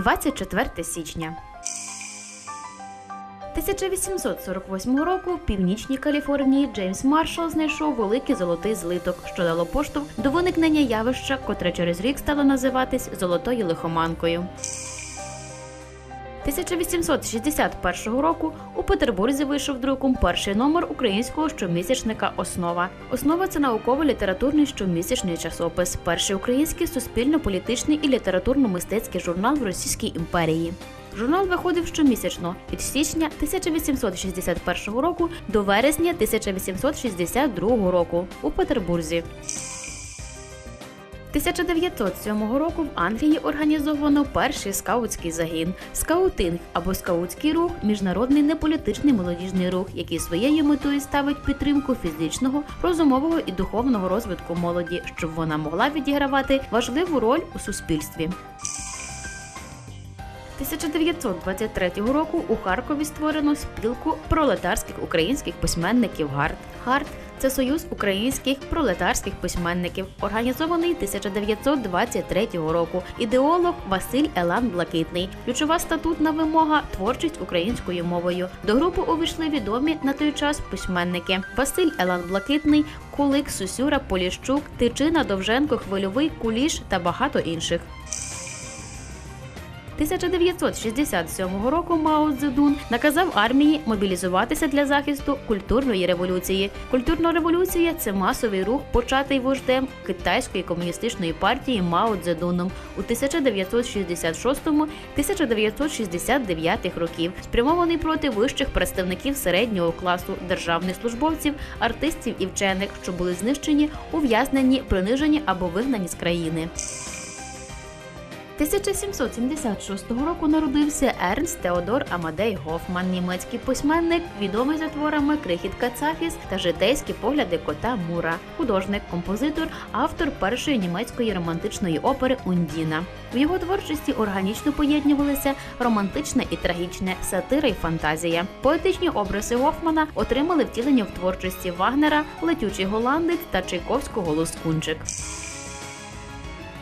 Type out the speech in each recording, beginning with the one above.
24 січня. 1848 року в північній Каліфорнії Джеймс Маршалл знайшов великий золотий злиток, що дало поштовх до виникнення явища, котре через рік стало називатись золотою лихоманкою. 1861 року у Петербурзі вийшов друком перший номер українського щомісячника Основа. Основа це науково-літературний щомісячний часопис, перший український суспільно-політичний і літературно-мистецький журнал в Російській імперії. Журнал виходив щомісячно від січня 1861 року до вересня 1862 року у Петербурзі. 1907 року в Англії організовано перший скаутський загін скаутинг або скаутський рух міжнародний неполітичний молодіжний рух, який своєю метою ставить підтримку фізичного, розумового і духовного розвитку молоді, щоб вона могла відігравати важливу роль у суспільстві. 1923 року у Харкові створено спілку пролетарських українських письменників ГАРД. ГАРД це союз українських пролетарських письменників, організований 1923 року. Ідеолог Василь Елан Блакитний. Ключова статутна вимога творчість українською мовою. До групи увійшли відомі на той час письменники Василь Елан Блакитний, Кулик, Сусюра, Поліщук, Тичина, Довженко, Хвильовий, Куліш та багато інших. 1967 року Мао Цзедун наказав армії мобілізуватися для захисту культурної революції. Культурна революція це масовий рух, початий вождем китайської комуністичної партії Мао Цзедуном у 1966-1969 років, спрямований проти вищих представників середнього класу, державних службовців, артистів і вчених, що були знищені, ув'язнені, принижені або вигнані з країни. 1776 року народився Ернст Теодор Амадей Гофман, німецький письменник, відомий за творами Крихітка Цафіс та житейські погляди кота Мура, художник, композитор, автор першої німецької романтичної опери Ундіна. В його творчості органічно поєднувалися романтичне і трагічне, сатира й фантазія. Поетичні образи Гофмана отримали втілення в творчості Вагнера, Летючий голландець та Чайковського Лоскунчик.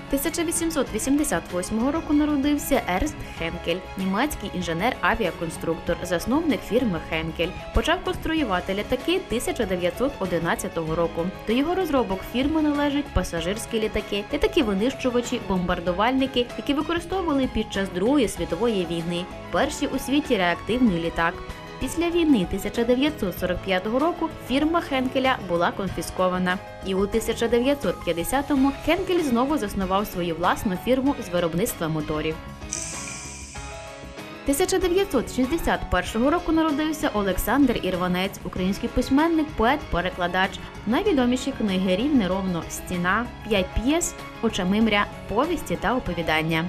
1888 року народився Ерст Хенкель, німецький інженер-авіаконструктор, засновник фірми Хенкель. Почав конструювати літаки 1911 року. До його розробок фірми належать пасажирські літаки, літаки-винищувачі, бомбардувальники, які використовували під час Другої світової війни. Перший у світі реактивний літак. Після війни 1945 року фірма Хенкеля була конфіскована, і у 1950-му Хенкель знову заснував свою власну фірму з виробництва моторів. 1961 року народився Олександр Ірванець, український письменник, поет, перекладач. Найвідоміші книги Рівне ровно Стіна, П'ять п'єс, Очамимря, повісті та оповідання.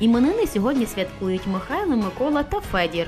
Іменини сьогодні святкують Михайло, Микола та Федір.